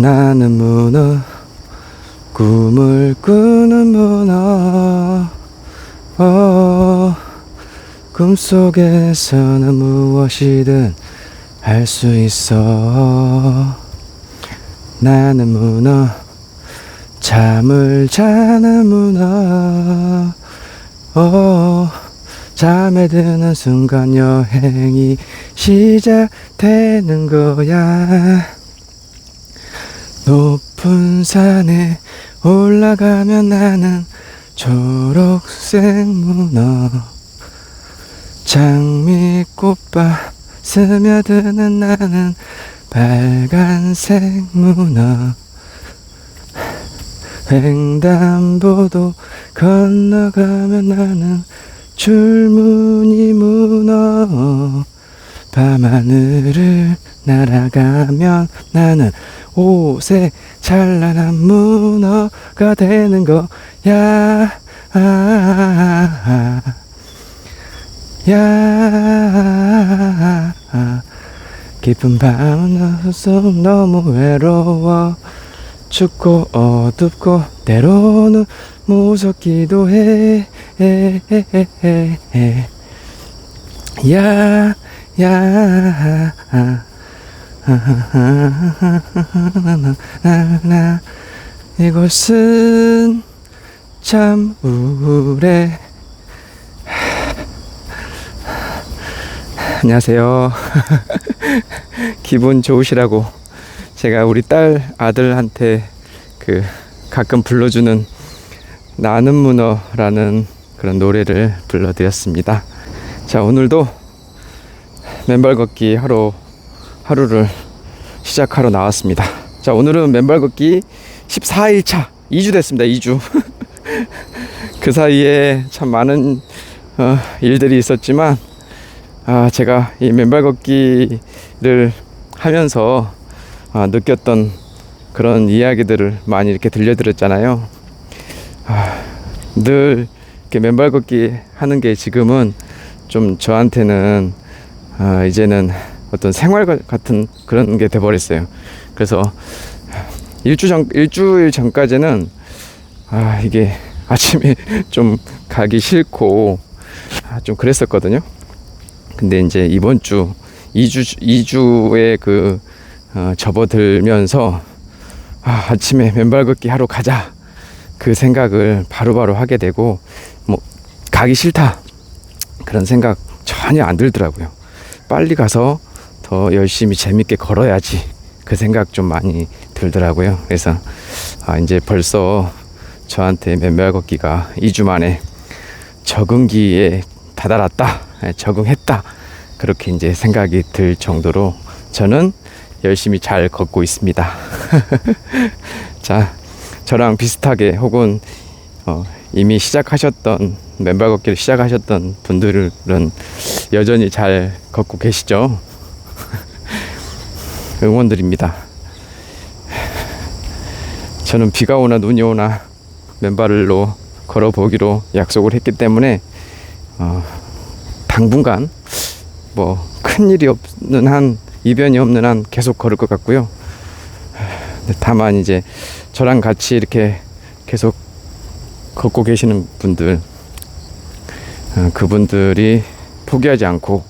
나는 문어 꿈을 꾸는 문어. 어, 꿈속에서는 무엇이든 할 수 있어. 나는 문어 잠을 자는 문어. 어, 잠에 드는 순간 여행이 시작되는 거야 높은 산에 올라가면 나는 초록색 문어. 장미꽃밭 스며드는 나는 빨간색 문어. 횡단보도 건너가면 나는 줄무늬 문어 밤하늘을 날아가면 나는 옷에 찬란한 문어가 되는 거야 아, 야 깊은 밤은 속 너무 외로워 춥고 어둡고 때로는 무섭기도 해. 해, 해, 해, 해, 해. 야, 야, 이곳은 참 우울해. 안녕하세요. 기분 좋으시라고 제가 우리 딸 아들한테 그 가끔 불러주는 나는 문어라는 그런 노래를 불러드렸습니다. 자 오늘도 맨발 걷기 하루 하루를 시작하러 나왔습니다. 자 오늘은 맨발 걷기 14일 차 2주 됐습니다. 2주 그 사이에 참 많은 어, 일들이 있었지만 아 제가 이 맨발 걷기를 하면서 아, 느꼈던 그런 이야기들을 많이 이렇게 들려드렸잖아요. 아, 늘 이렇게 맨발 걷기 하는 게 지금은 좀 저한테는 아, 이제는 어떤 생활 과- 같은 그런 게 돼버렸어요. 그래서 일주 전 일주일 전까지는 아 이게 아침에 좀 가기 싫고 아, 좀 그랬었거든요. 근데 이제 이번 주 2주 2주에 그 어, 접어들면서 아, 아침에 맨발 걷기 하러 가자 그 생각을 바로바로 하게 되고 뭐 가기 싫다 그런 생각 전혀 안 들더라고요. 빨리 가서 더 열심히 재밌게 걸어야지 그 생각 좀 많이 들더라고요. 그래서 아, 이제 벌써 저한테 맨발 걷기가 2주 만에 적응기에 다다랐다, 예, 적응했다 그렇게 이제 생각이 들 정도로 저는 열심히 잘 걷고 있습니다. 자, 저랑 비슷하게 혹은 어, 이미 시작하셨던 맨발 걷기를 시작하셨던 분들은 여전히 잘 걷고 계시죠? 응원드립니다. 저는 비가 오나 눈이 오나 맨발로 걸어보기로 약속을 했기 때문에 어, 당분간 뭐 큰일이 없는 한 이변이 없는 한 계속 걸을 것 같고요. 다만 이제 저랑 같이 이렇게 계속 걷고 계시는 분들 어, 그분들이 포기하지 않고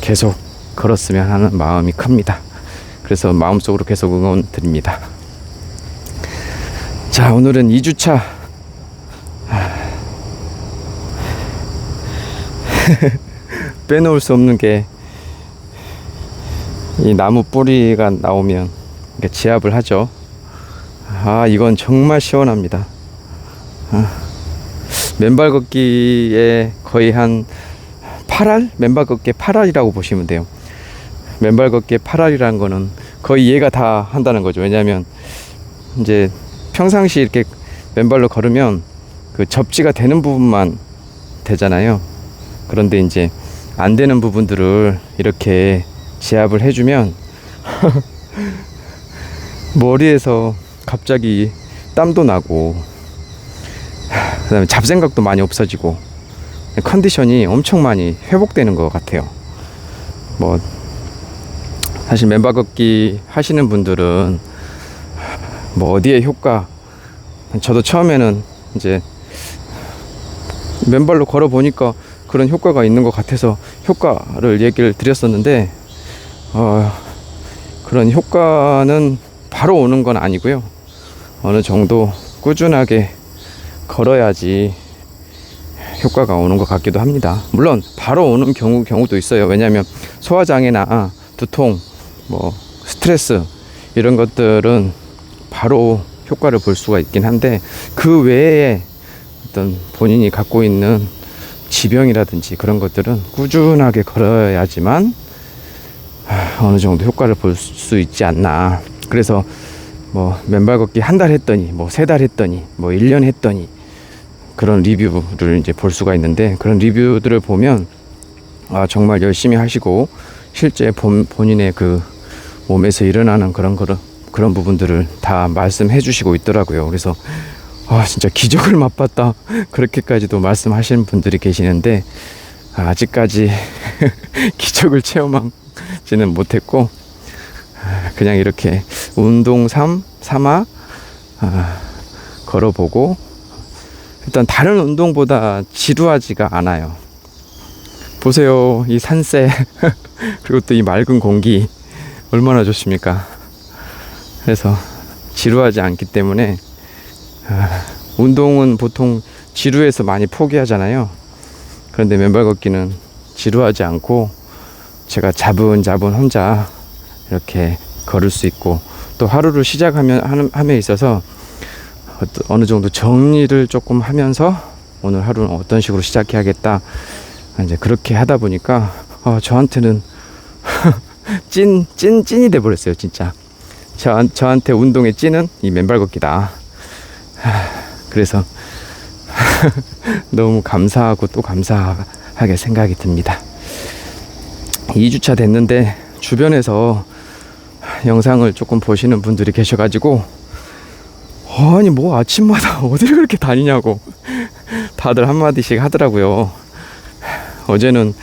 계속 걸었으면 하는 마음이 큽니다. 그래서 마음속으로 계속 응원 드립니다. 자, 오늘은 2주차 빼놓을 수 없는 게 이 나무 뿌리가 나오면 이렇게 지압을 하죠. 아, 이건 정말 시원합니다. 아, 맨발 걷기에 거의 한 8알? 맨발 걷기 8알이라고 보시면 돼요. 맨발 걷기 8알이라는 거는 거의 얘가 다 한다는 거죠. 왜냐하면 이제 평상시 이렇게 맨발로 걸으면 그 접지가 되는 부분만 되잖아요. 그런데 이제 안 되는 부분들을 이렇게 제압을 해주면 머리에서 갑자기 땀도 나고 그다음에 잡생각도 많이 없어지고 컨디션이 엄청 많이 회복되는 것 같아요. 뭐 사실 맨발 걷기 하시는 분들은 뭐 어디에 효과 저도 처음에는 이제 맨발로 걸어 보니까 그런 효과가 있는 것 같아서 효과를 얘기를 드렸었는데 어, 그런 효과는 바로 오는 건 아니고요. 어느 정도 꾸준하게 걸어야지 효과가 오는 것 같기도 합니다. 물론 바로 오는 경우 경우도 있어요. 왜냐하면 소화장애나 두통, 뭐 스트레스 이런 것들은 바로 효과를 볼 수가 있긴 한데 그 외에 어떤 본인이 갖고 있는 지병이라든지 그런 것들은 꾸준하게 걸어야지만 하, 어느 정도 효과를 볼 수 있지 않나. 그래서 뭐 맨발 걷기 한 달 했더니 뭐 세 달 했더니 뭐 1년 했더니 그런 리뷰를 이제 볼 수가 있는데 그런 리뷰들을 보면 아 정말 열심히 하시고 실제 본, 본인의 그 몸에서 일어나는 그런 그런 그런 부분들을 다 말씀해 주시고 있더라고요. 그래서 아 진짜 기적을 맛봤다 그렇게까지도 말씀하시는 분들이 계시는데 아, 아직까지 기적을 체험하지는 못했고 아, 그냥 이렇게 운동 삼 삼아 아, 걸어보고 일단 다른 운동보다 지루하지가 않아요. 보세요. 이 산세 그리고 또 이 맑은 공기 얼마나 좋습니까? 그래서 지루하지 않기 때문에 아, 운동은 보통 지루해서 많이 포기하잖아요. 그런데 맨발 걷기는 지루하지 않고 제가 자분자분 혼자 이렇게 걸을 수 있고 또 하루를 시작하면 함에 있어서 어떠- 어느 정도 정리를 조금 하면서 오늘 하루는 어떤 식으로 시작해야겠다. 이제 그렇게 하다 보니까 어, 저한테는 찐, 찐, 찐이 돼 버렸어요 진짜. 저, 저한테 운동의 찐은 이 맨발 걷기다. 하, 그래서 너무 감사하고 또 감사하게 생각이 듭니다. 2주차 됐는데 주변에서 영상을 조금 보시는 분들이 계셔가지고 아니 뭐 아침마다 어디를 그렇게 다니냐고. 다들 한마디씩 하더라고요. 어제는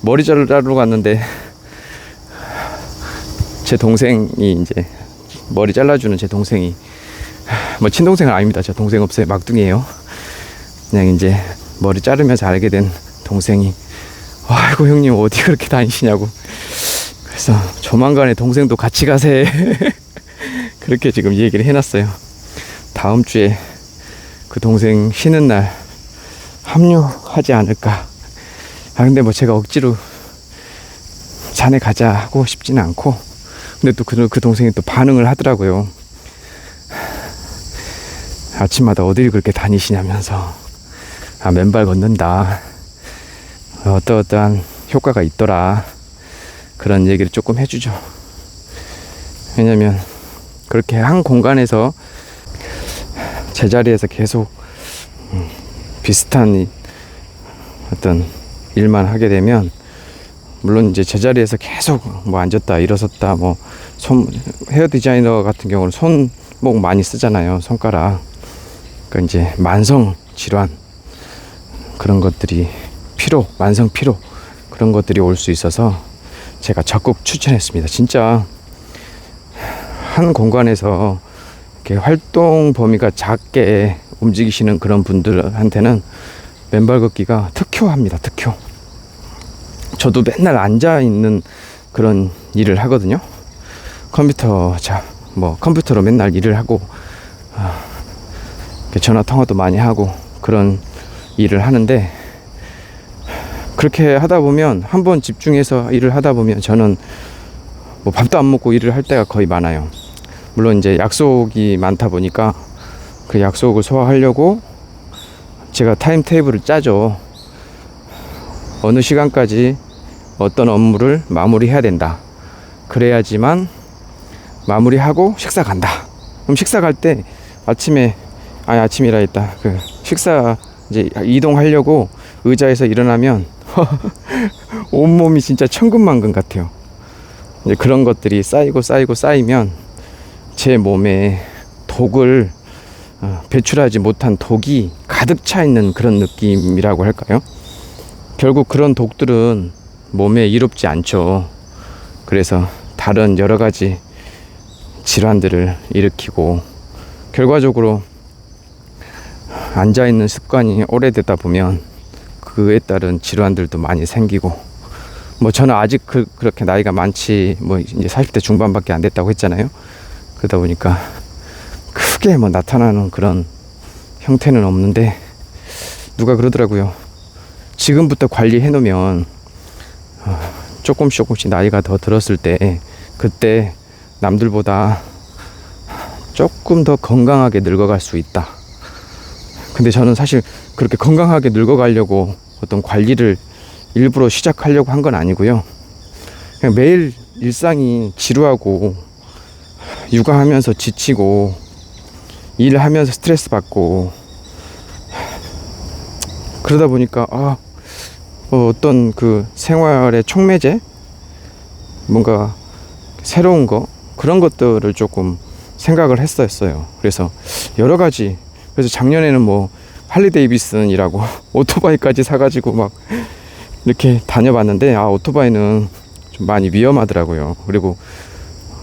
머리 자르러 갔는데 제 동생이 이제 머리 잘라주는 제 동생이 뭐 친동생은 아닙니다. 저 동생 없어요. 막둥이에요. 그냥 이제 머리 자르면서 알게 된 동생이 아이고 형님 어디 그렇게 다니시냐고. 그래서 조만간에 동생도 같이 가세. 그렇게 지금 얘기를 해놨어요 다음 주에 그 동생 쉬는 날 합류하지 않을까. 아 근데 뭐 제가 억지로 자네 가자 하고 싶지는 않고 근데 또 그 그 동생이 또 반응을 하더라고요. 아침마다 어디를 그렇게 다니시냐면서 아 맨발 걷는다. 어떠어떠한 효과가 있더라. 그런 얘기를 조금 해주죠. 왜냐면 그렇게 한 공간에서 제자리에서 계속 음, 비슷한 이- 어떤 일만 하게 되면 물론 이제 제자리에서 계속 뭐 앉았다 일어섰다 뭐 손 헤어 디자이너 같은 경우는 손목 많이 쓰잖아요 손가락. 그러니까 이제 만성 질환 그런 것들이 피로 만성 피로 그런 것들이 올 수 있어서 제가 적극 추천했습니다. 진짜 한 공간에서 이렇게 활동 범위가 작게 움직이시는 그런 분들한테는 맨발 걷기가 특효합니다. 특효. 저도 맨날 앉아 있는 그런 일을 하거든요. 컴퓨터 자, 뭐 컴퓨터로 맨날 일을 하고 아, 전화 통화도 많이 하고 그런 일을 하는데 그렇게 하다 보면 한번 집중해서 일을 하다 보면 저는 뭐 밥도 안 먹고 일을 할 때가 거의 많아요. 물론 이제 약속이 많다 보니까 그 약속을 소화하려고 제가 타임 테이블을 짜죠. 어느 시간까지 어떤 업무를 마무리해야 된다. 그래야지만 마무리하고 식사 간다. 그럼 식사 갈 때 아침에 아니 아침이라 했다. 그 식사 이제 이동하려고 의자에서 일어나면 온몸이 진짜 천근만근 같아요. 이제 그런 것들이 쌓이고 쌓이고 쌓이면 제 몸에 독을 어, 배출하지 못한 독이 가득 차 있는 그런 느낌이라고 할까요? 결국 그런 독들은 몸에 이롭지 않죠. 그래서 다른 여러 가지 질환들을 일으키고 결과적으로 앉아 있는 습관이 오래되다 보면 그에 따른 질환들도 많이 생기고 뭐 저는 아직 그, 그렇게 나이가 많지 뭐 이제 40대 중반밖에 안 됐다고 했잖아요. 그러다 보니까 크게 뭐 나타나는 그런 형태는 없는데 누가 그러더라고요. 지금부터 관리해 놓으면 어, 조금씩 조금씩 나이가 더 들었을 때 그때 남들보다 조금 더 건강하게 늙어갈 수 있다. 근데 저는 사실 그렇게 건강하게 늙어가려고 어떤 관리를 일부러 시작하려고 한 건 아니고요. 그냥 매일 일상이 지루하고 육아하면서 지치고 일하면서 스트레스 받고 그러다 보니까 아 어, 어떤 그 생활의 촉매제 뭔가 새로운 거 그런 것들을 조금 생각을 했었어요. 그래서 여러 가지 그래서 작년에는 뭐 할리 데이비슨이라고 오토바이까지 사가지고 막 이렇게 다녀봤는데 아 오토바이는 좀 많이 위험하더라고요. 그리고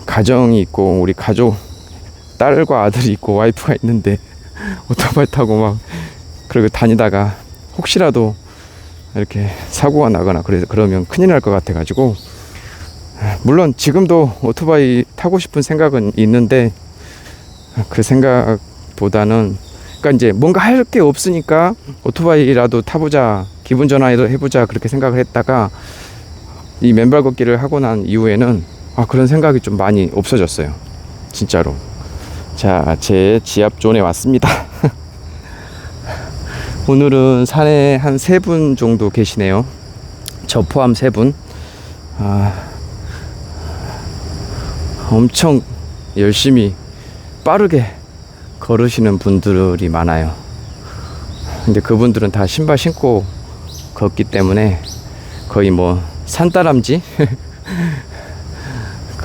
가정이 있고 우리 가족 딸과 아들이 있고 와이프가 있는데 오토바이 타고 막 그러고 다니다가 혹시라도 이렇게 사고가 나거나 그래 그러면 큰일 날 것 같아 가지고 물론 지금도 오토바이 타고 싶은 생각은 있는데 그 생각보다는 그러니까 이제 뭔가 할 게 없으니까 오토바이라도 타보자 기분 전환이라도 해보자 그렇게 생각을 했다가 이 맨발 걷기를 하고 난 이후에는 아 그런 생각이 좀 많이 없어졌어요. 진짜로. 자 제 지압 존에 왔습니다. 오늘은 산에 한 세 분 정도 계시네요. 저 포함 세 분. 아, 엄청 열심히 빠르게 걸으시는 분들이 많아요. 근데 그분들은 다 신발 신고 걷기 때문에 거의 뭐 산다람쥐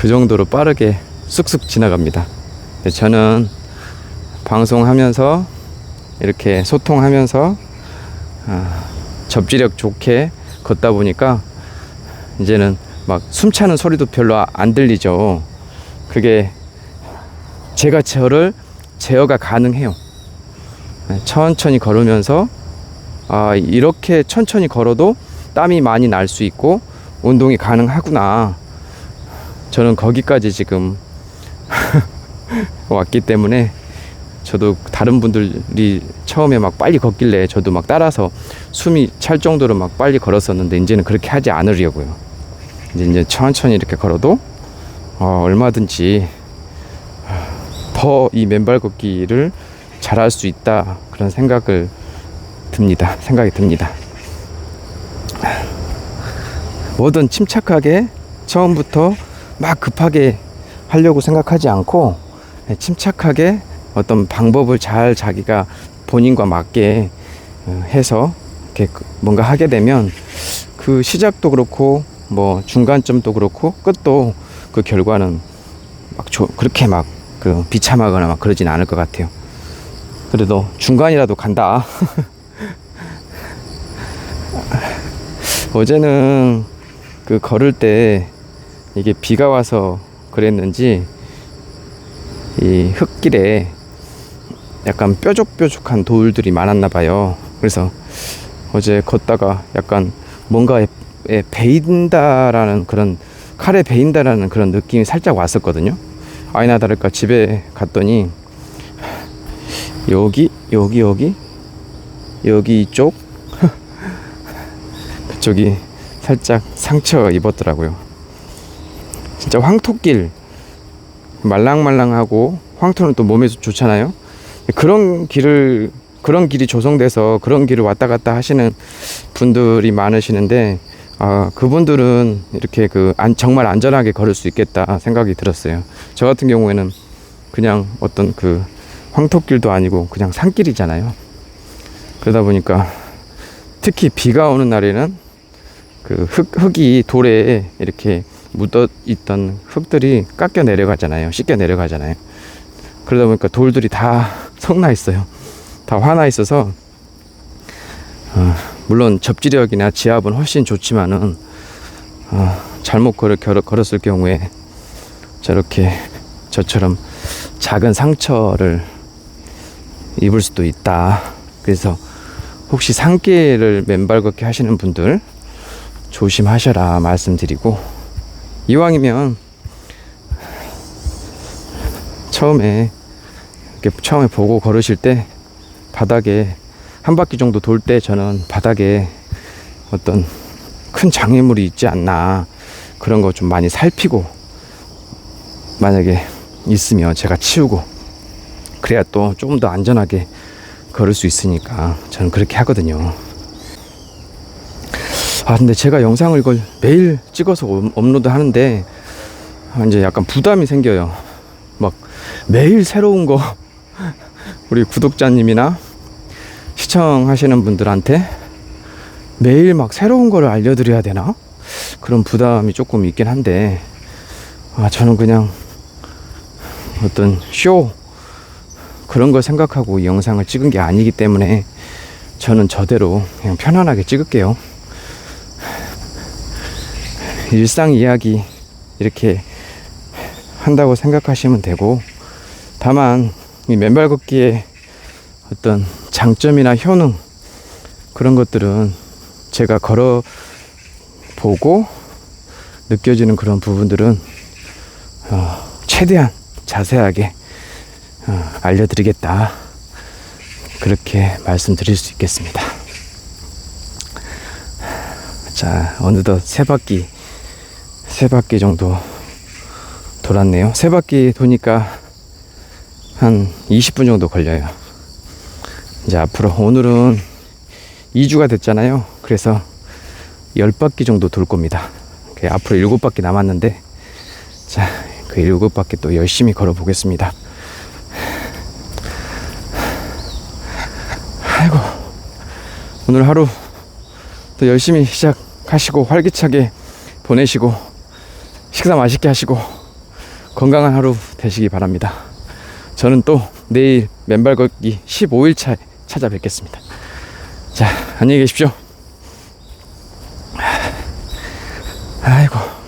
그 정도로 빠르게 쑥쑥 지나갑니다. 근데 저는 방송하면서 이렇게 소통하면서 아, 접지력 좋게 걷다 보니까 이제는 막 숨차는 소리도 별로 안 들리죠. 그게 제가 저를 제어가 가능해요. 네, 천천히 걸으면서 아 이렇게 천천히 걸어도 땀이 많이 날 수 있고 운동이 가능하구나. 저는 거기까지 지금 왔기 때문에 저도 다른 분들이 처음에 막 빨리 걷길래 저도 막 따라서 숨이 찰 정도로 막 빨리 걸었었는데 이제는 그렇게 하지 않으려고요. 이제 이제 천천히 이렇게 걸어도 어, 얼마든지 더 이 맨발 걷기를 잘할 수 있다 그런 생각을 듭니다. 생각이 듭니다. 뭐든 침착하게 처음부터 막 급하게 하려고 생각하지 않고 네, 침착하게 어떤 방법을 잘 자기가 본인과 맞게 어, 해서 이렇게 그 뭔가 하게 되면 그 시작도 그렇고 뭐 중간점도 그렇고 끝도 그 결과는 막 조, 그렇게 막 그 비참하거나 막 그러진 않을 것 같아요. 그래도 중간이라도 간다. 어제는 그 걸을 때 이게 비가 와서 그랬는지 이 흙길에 약간 뾰족뾰족한 돌들이 많았나 봐요. 그래서 어제 걷다가 약간 뭔가에 베인다라는 그런 칼에 베인다라는 그런 느낌이 살짝 왔었거든요. 아이나 다를까 집에 갔더니 여기 여기 여기 여기 이쪽 그쪽이 살짝 상처 입었더라고요. 진짜 황토길 말랑말랑하고 황토는 또 몸에 좋잖아요. 그런 길을 그런 길이 조성돼서 그런 길을 왔다 갔다 하시는 분들이 많으시는데 아, 그분들은 이렇게 그 안, 정말 안전하게 걸을 수 있겠다 생각이 들었어요. 저 같은 경우에는 그냥 어떤 그 황토길도 아니고 그냥 산길이잖아요. 그러다 보니까 특히 비가 오는 날에는 그 흙, 흙이 돌에 이렇게 묻어 있던 흙들이 깎여 내려가잖아요. 씻겨 내려가잖아요. 그러다 보니까 돌들이 다 성나 있어요. 다 화나 있어서 어, 물론 접지력이나 지압은 훨씬 좋지만은 어, 잘못 걸어, 걸었을 경우에 저렇게 저처럼 작은 상처를 입을 수도 있다. 그래서 혹시 산길을 맨발 걷기 하시는 분들 조심하셔라 말씀드리고 이왕이면 처음에 이렇게 처음에 보고 걸으실 때 바닥에 한 바퀴 정도 돌 때 저는 바닥에 어떤 큰 장애물이 있지 않나 그런 거 좀 많이 살피고 만약에 있으면 제가 치우고 그래야 또 조금 더 안전하게 걸을 수 있으니까 저는 그렇게 하거든요. 아 근데 제가 영상을 이걸 매일 찍어서 업- 업로드 하는데 아, 이제 약간 부담이 생겨요. 막 매일 새로운 거 우리 구독자님이나 시청하시는 분들한테 매일 막 새로운 거를 알려드려야 되나? 그런 부담이 조금 있긴 한데 아 저는 그냥 어떤 쇼 그런 걸 생각하고 이 영상을 찍은 게 아니기 때문에 저는 저대로 그냥 편안하게 찍을게요. 일상 이야기 이렇게 한다고 생각하시면 되고 다만 이 맨발 걷기의 어떤 장점이나 효능 그런 것들은 제가 걸어 보고 느껴지는 그런 부분들은 어, 최대한 자세하게 어, 알려드리겠다 그렇게 말씀드릴 수 있겠습니다. 자 어느덧 세 바퀴 세 바퀴 정도 돌았네요. 세 바퀴 도니까 한 20분 정도 걸려요. 이제 앞으로 오늘은 2주가 됐잖아요. 그래서 10바퀴 정도 돌 겁니다. 그 앞으로 7바퀴 남았는데 자, 그 7바퀴 또 열심히 걸어 보겠습니다. 아이고. 오늘 하루 또 열심히 시작하시고 활기차게 보내시고 식사 맛있게 하시고 건강한 하루 되시기 바랍니다. 저는 또 내일 맨발 걷기 15일차 찾아뵙겠습니다. 자, 안녕히 계십시오. 아이고.